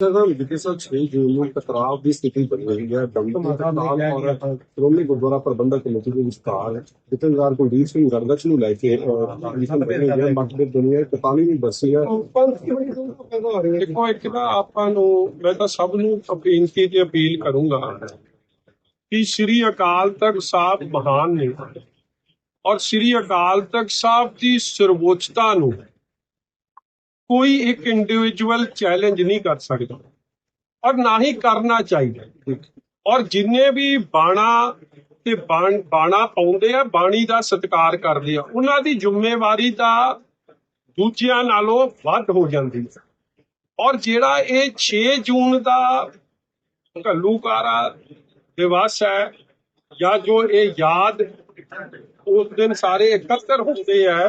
Sir ਬੀਤੇ ਸਾਲ 6 ਜੂਨ ਨੂੰ ਟਕਰਾਅ ਦੀ ਸਥਿਤੀ ਬਣੀ ਹੋਈ ਹੈ। ਦਮਦਮਾ ਦਾ ਨਾਲ ਔਰ ਸ਼੍ਰੋਮਣੀ ਗੁਰਦੁਆਰਾ ਪ੍ਰਬੰਧਕ ਕਮੇਟੀ ਦੇ ਵਿਚਕਾਰ ਜਥੇਦਾਰ ਕੁਲਦੀਪ ਸਿੰਘ ਗੜਗਚ ਨੂੰ ਲੈ ਕੇ ਕੰਡੀਸ਼ਨ ਬਣੀ ਹੋਈ ਹੈ। ਮੱਠ ਦੇ ਦੁਨੀਆ ਟਿਕਾਣੀ ਨਹੀਂ ਬਸੀ ਹੈ। ਦੇਖੋ ਇੱਕ ਤਾਂ ਆਪਾਂ ਨੂੰ ਮੈਂ ਤਾਂ ਸਭ ਨੂੰ ਬੇਨਤੀ ਤੇ ਅਪੀਲ ਕਰੂੰਗਾ ਕਿ ਸ੍ਰੀ ਅਕਾਲ ਤਖਤ ਸਾਹਿਬ ਮਹਾਨ ਨੇ ਔਰ ਸ੍ਰੀ ਅਕਾਲ ਤਖਤ ਸਾਹਿਬ ਦੀ ਸਰਵੋਚਤਾ ਨੂੰ ਕੋਈ ਇੱਕ ਇੰਡੀਵਿਜੂਅਲ ਚੈਲੰਜ ਨਹੀਂ ਕਰ ਸਕਦਾ। ਔਰ ਨਾ ਹੀ ਕਰਨਾ ਚਾਹੀਦਾ ਔਰ ਜਿੰਨੇ ਵੀ ਬਾਣਾ ਤੇ ਬਾਣਾ ਪਾਉਂਦੇ ਆ, ਬਾਣੀ ਦਾ ਸਤਿਕਾਰ ਕਰਦੇ ਆ, ਉਹਨਾਂ ਦੀ ਜ਼ਿੰਮੇਵਾਰੀ ਤਾਂ ਦੂਜਿਆਂ ਨਾਲੋਂ ਵੱਧ ਹੋ ਜਾਂਦੀ ਹੈ। ਔਰ ਜਿਹੜਾ ਇਹ 6 ਜੂਨ ਦਾ ਘੱਲੂਕਾਰਾ ਦਿਵਸ ਹੈ, ਜਾਂ ਜੋ ਇਹ ਯਾਦ ਉਸ ਦਿਨ ਸਾਰੇ ਇਕੱਤਰ ਹੁੰਦੇ ਆ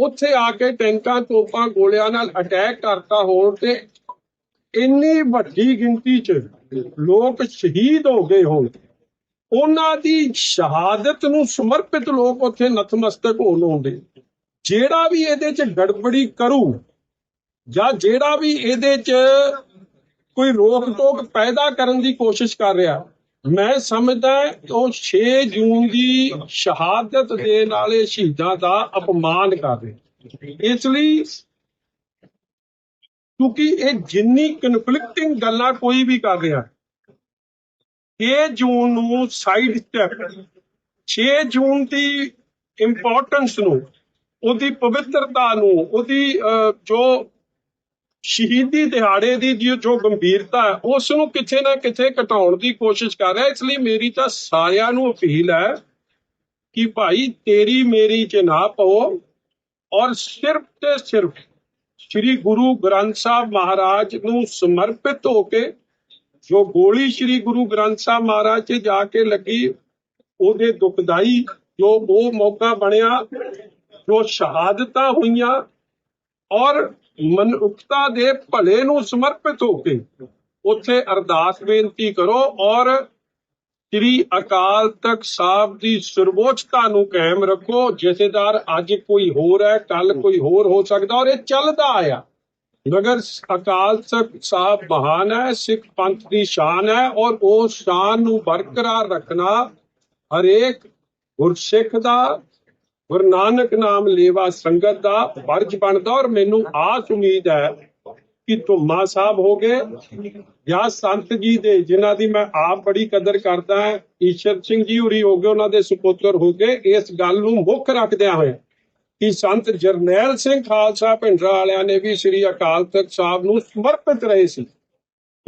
ਉੱਥੇ ਆ ਕੇ ਟੈਂਕਾਂ, ਤੋਪਾਂ, ਗੋਲਿਆਂ ਨਾਲ ਅਟੈਕ ਕਰਤਾ ਹੋਣ ਤੇ ਇੰਨੀ ਵੱਡੀ ਗਿਣਤੀ 'ਚ ਲੋਕ ਸ਼ਹੀਦ ਹੋ ਗਏ ਹੋਣ। ਉਹਨਾਂ ਦੀ ਸ਼ਹਾਦਤ ਨੂੰ ਸਮਰਪਿਤ ਲੋਕ ਉੱਥੇ ਨਤਮਸਤਕ ਹੋਣ ਆਉਂਦੇ। ਜਿਹੜਾ ਵੀ ਇਹਦੇ 'ਚ ਗੜਬੜੀ ਕਰੂ ਜਾਂ ਜਿਹੜਾ ਵੀ ਇਹਦੇ 'ਚ ਕੋਈ ਰੋਕ ਟੋਕ ਪੈਦਾ ਕਰਨ ਦੀ ਕੋਸ਼ਿਸ਼ ਕਰ ਰਿਹਾ ਮੈਂ ਸਮਝਦਾ ਉਹ 6 ਜੂਨ ਦੀ ਸ਼ਹਾਦਤ ਦੇਣ ਵਾਲੇ ਸ਼ਹੀਦਾਂ ਦਾ ਅਪਮਾਨ ਕਰ ਇਸ ਲਈ ਕਿਉਂਕਿ ਇਹ ਜਿੰਨੀ ਕਨਫਲਿਕਟਿੰਗ ਗੱਲਾਂ ਕੋਈ ਵੀ ਕਰ ਰਿਹਾ ਇਹ ਜੂਨ ਨੂੰ ਸਾਈਡ ਸਟੈਪ 6 ਜੂਨ ਦੀ ਇੰਪੋਰਟੈਂਸ ਨੂੰ, ਉਹਦੀ ਪਵਿੱਤਰਤਾ ਨੂੰ, ਉਹਦੀ ਜੋ ਸ਼ਹੀਦੀ ਦਿਹਾੜੇ ਦੀ ਜੋ ਗੰਭੀਰਤਾ ਹੈ ਉਸ ਨੂੰ ਕਿਤੇ ਨਾ ਕਿਤੇ ਘਟਾਉਣ ਦੀ ਕੋਸ਼ਿਸ਼ ਕਰ ਰਿਹਾ ਇਸ ਲਈ ਮੇਰੀ ਤਾਂ ਸਾਰਿਆਂ ਨੂੰ ਅਪੀਲ ਹੈ ਕਿ ਭਾਈ ਤੇਰੀ ਮੇਰੀ ਚ ਨਾ ਪਵੋ ਔਰ ਸਿਰਫ ਤੇ ਸਿਰਫ ਸ੍ਰੀ ਗੁਰੂ ਗ੍ਰੰਥ ਸਾਹਿਬ ਮਹਾਰਾਜ ਨੂੰ ਸਮਰਪਿਤ ਹੋ ਕੇ ਜੋ ਗੋਲੀ ਸ੍ਰੀ ਗੁਰੂ ਗ੍ਰੰਥ ਸਾਹਿਬ ਮਹਾਰਾਜ 'ਚ ਜਾ ਕੇ ਲੱਗੀ, ਉਹਦੇ ਦੁਖਦਾਈ ਜੋ ਉਹ ਮੌਕਾ ਬਣਿਆ, ਜੋ ਸ਼ਹਾਦਤਾਂ ਹੋਈਆਂ ਔਰ ਮਨੁੱਖਤਾ ਦੇ ਭਲੇ ਨੂੰ ਸਮਰਪਿਤ ਹੋ ਕੇ ਉੱਥੇ ਅਰਦਾਸ ਬੇਨਤੀ ਕਰੋ ਔਰ ਸ੍ਰੀ ਅਕਾਲ ਤਖਤ ਸਾਹਿਬ ਦੀ ਸਰਵੋਚਤਾ ਨੂੰ ਕਾਇਮ ਰੱਖੋ। ਜਥੇਦਾਰ, ਅੱਜ ਕੋਈ ਹੋਰ ਹੈ, ਕੱਲ ਕੋਈ ਹੋਰ ਹੋ ਸਕਦਾ ਔਰ ਇਹ ਚੱਲਦਾ ਆਇਆ। ਮਗਰ ਅਕਾਲ ਤਖਤ ਸਾਹਿਬ ਮਹਾਨ ਹੈ, ਸਿੱਖ ਪੰਥ ਦੀ ਸ਼ਾਨ ਹੈ ਔਰ ਉਹ ਸ਼ਾਨ ਨੂੰ ਬਰਕਰਾਰ ਰੱਖਣਾ ਹਰੇਕ ਗੁਰਸਿੱਖ ਦਾ ਗੁਰੂ ਨਾਨਕ ਨਾਮ ਲੇਵਾ ਸੰਗਤ ਦਾ ਫਰਜ਼ ਬਣਦਾ ਔਰ ਮੈਨੂੰ ਆਸ ਉਮੀਦ ਹੈ ਕਿ ਧੁੰਮਾ ਸਾਹਿਬ ਹੋ ਜਾਂ ਸੰਤ ਜੀ ਦੇ, ਜਿਨ੍ਹਾਂ ਦੀ ਮੈਂ ਆਪ ਬੜੀ ਕਦਰ ਕਰਦਾ ਹਾਂ। ਈਸ਼ਰ ਸਿੰਘ ਜੀ ਹੋਰੀ ਹੋ ਉਹਨਾਂ ਦੇ ਸੁਪੁੱਤਰ ਹੋ ਇਸ ਗੱਲ ਨੂੰ ਮੁੱਖ ਰੱਖਦਿਆਂ ਹੋਇਆ ਕਿ ਸੰਤ ਜਰਨੈਲ ਸਿੰਘ ਖਾਲਸਾ ਭਿੰਡਰਾ ਵਾਲਿਆਂ ਨੇ ਵੀ ਸ੍ਰੀ ਅਕਾਲ ਤਖਤ ਸਾਹਿਬ ਨੂੰ ਸਮਰਪਿਤ ਰਹੇ ਸੀ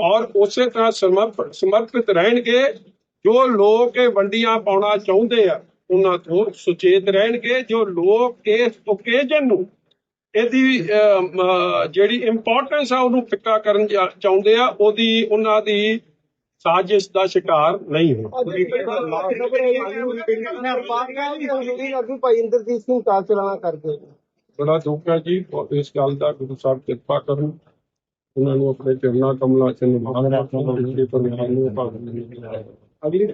ਔਰ ਉਸੇ ਤਰ੍ਹਾਂ ਸਮਰਪ- ਸਮਰਪਿਤ ਰਹਿਣਗੇ ਜੋ ਲੋਕ ਇਹ ਵੰਡੀਆਂ ਪਾਉਣਾ ਚਾਹੁੰਦੇ ਆ। ਉਹਨਾਂ ਤੋਂ ਸੁਚੇਤ ਰਹਿਣਗੇ ਜੋ ਲੋਕ ਇਸ ਓਕੇਜਨ ਨੂੰ ਇਹਦੀ ਜਿਹੜੀ ਇੰਪੋਰਟੈਂਸ ਆ ਉਹਨੂੰ ਫਿੱਕਾ ਕਰਨ ਚਾਹੁੰਦੇ ਆ ਉਹਦੀ ਉਹਨਾਂ ਦੀ ਸਾਜ਼ਿਸ਼ ਦਾ ਸ਼ਿਕਾਰ ਨਹੀਂ ਹੋਣ। ਅਭੀ ਭਾਈ ਇੰਦਰਜੀਤ ਸਿੰਘ ਕਾਰ ਚਲਾਣਾ ਕਰਦੇ ਬੜਾ ਦੁੱਖ ਹੈ ਜੀ ਇਸ ਗੱਲ ਦਾ ਗੁਰੂ ਸਾਹਿਬ ਕਿਰਪਾ ਕਰਨ। ਉਹਨਾਂ ਨੂੰ ਆਪਣੇ ਚਰਨਾ ਕਮਲਾਂ ਚ ਨਿਭਾਉਣ ਦੀ ਪਰਮਾਤਮਾ ਨੂੰ ਭਾਗ ਅਗਲੀ